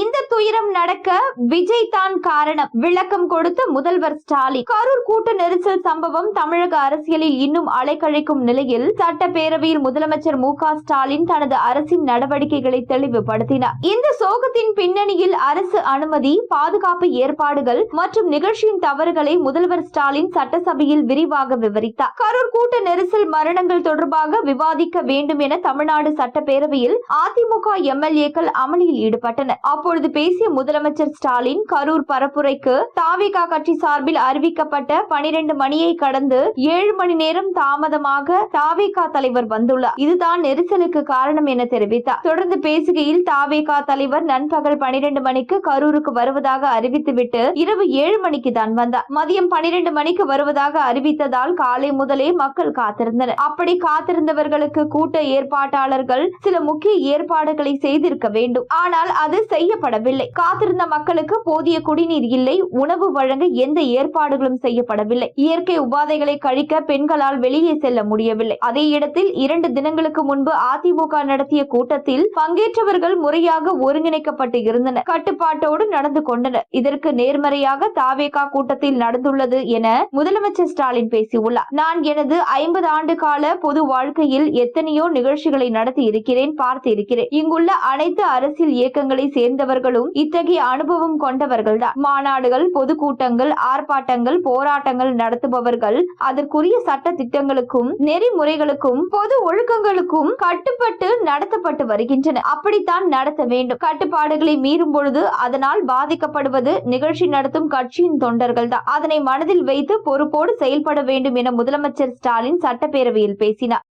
இந்த துயரம் நடக்க விஜய் தான் காரணம். விளக்கம் கொடுத்த முதல்வர் ஸ்டாலின். கரூர் கூட்ட நெரிசல் சம்பவம் தமிழக அரசியலில் இன்னும் அலைக்கழிக்கும் நிலையில் சட்டப்பேரவையில் முதலமைச்சர் மு ஸ்டாலின் தனது அரசின் நடவடிக்கைகளை தெளிவுபடுத்தினார். இந்த சோகத்தின் பின்னணியில் அரசு அனுமதி பாதுகாப்பு ஏற்பாடுகள் மற்றும் நிகழ்ச்சியின் தவறுகளை முதல்வர் ஸ்டாலின் சட்டசபையில் விரிவாக விவரித்தார். கரூர் கூட்ட நெரிசல் மரணங்கள் தொடர்பாக விவாதிக்க வேண்டும் என தமிழ்நாடு சட்டப்பேரவையில் அதிமுக எம்எல்ஏக்கள் அமளியில் ஈடுபட்டனர். அப்பொழுது பேசிய முதலமைச்சர் ஸ்டாலின் கரூர் பரப்புரைக்கு தாவிகா கட்சி சார்பில் அறிவிக்கப்பட்ட பனிரெண்டு மணியை கடந்து ஏழு மணி நேரம் தாமதமாக தாவிகா தலைவர் வந்துள்ளார். இதுதான் நெரிசலுக்கு காரணம் என தெரிவித்தார். தொடர்ந்து பேசுகையில் தாவிகா தலைவர் நண்பகல் பனிரெண்டு மணிக்கு கரூருக்கு வருவதாக அறிவித்துவிட்டு இரவு ஏழு மணிக்கு தான் வந்தார். மதியம் பனிரெண்டு மணிக்கு வருவதாக அறிவித்ததால் காலை முதலே மக்கள் காத்திருந்தனர். அப்படி காத்திருந்தவர்களுக்கு கூட்ட ஏற்பாட்டாளர்கள் சில முக்கிய ஏற்பாடுகளை செய்திருக்க வேண்டும். ஆனால் அது செய்ய செய்யப்படவில்லை. காத்திருந்த மக்களுக்கு போதிய குடிநீர் இல்லை. உணவு வழங்க எந்த ஏற்பாடுகளும் செய்யப்படவில்லை. இயற்கை உபாதைகளை கழிக்க பெண்களால் வெளியே செல்ல முடியவில்லை. அதே இடத்தில் இரண்டு தினங்களுக்கு முன்பு அதிமுக நடத்திய கூட்டத்தில் பங்கேற்றவர்கள் முறையாக ஒருங்கிணைக்கப்பட்டு இருந்தனர். கட்டுப்பாட்டோடு நடந்து கொண்டனர். இதற்கு நேர்மறையாக தாவேகா கூட்டத்தில் நடந்துள்ளது என முதலமைச்சர் ஸ்டாலின் பேசியுள்ளார். நான் எனது ஐம்பது ஆண்டு கால பொது வாழ்க்கையில் எத்தனையோ நிகழ்ச்சிகளை நடத்தி இருக்கிறேன் பார்த்து இருக்கிறேன். இங்குள்ள அனைத்து அரசியல் இயக்கங்களை சேர்ந்த சேர்ந்தவர்களும் இத்தகைய அனுபவம் கொண்டவர்கள்தான். மாநாடுகள் பொதுக்கூட்டங்கள் ஆர்ப்பாட்டங்கள் போராட்டங்கள் நடத்துபவர்கள் அதற்குரிய சட்ட திட்டங்களுக்கும் நெறிமுறைகளுக்கும் பொது ஒழுக்கங்களுக்கும் கட்டுப்பட்டு நடத்தப்பட்டு வருகின்றன. அப்படித்தான் நடத்த வேண்டும். கட்டுப்பாடுகளை மீறும் பொழுது அதனால் பாதிக்கப்படுவது நிகழ்ச்சி நடத்தும் கட்சியின் தொண்டர்கள் தான் அதனை மனதில் வைத்து பொறுப்போடு செயல்பட வேண்டும் என முதலமைச்சர் ஸ்டாலின் சட்டப்பேரவையில் பேசினார்.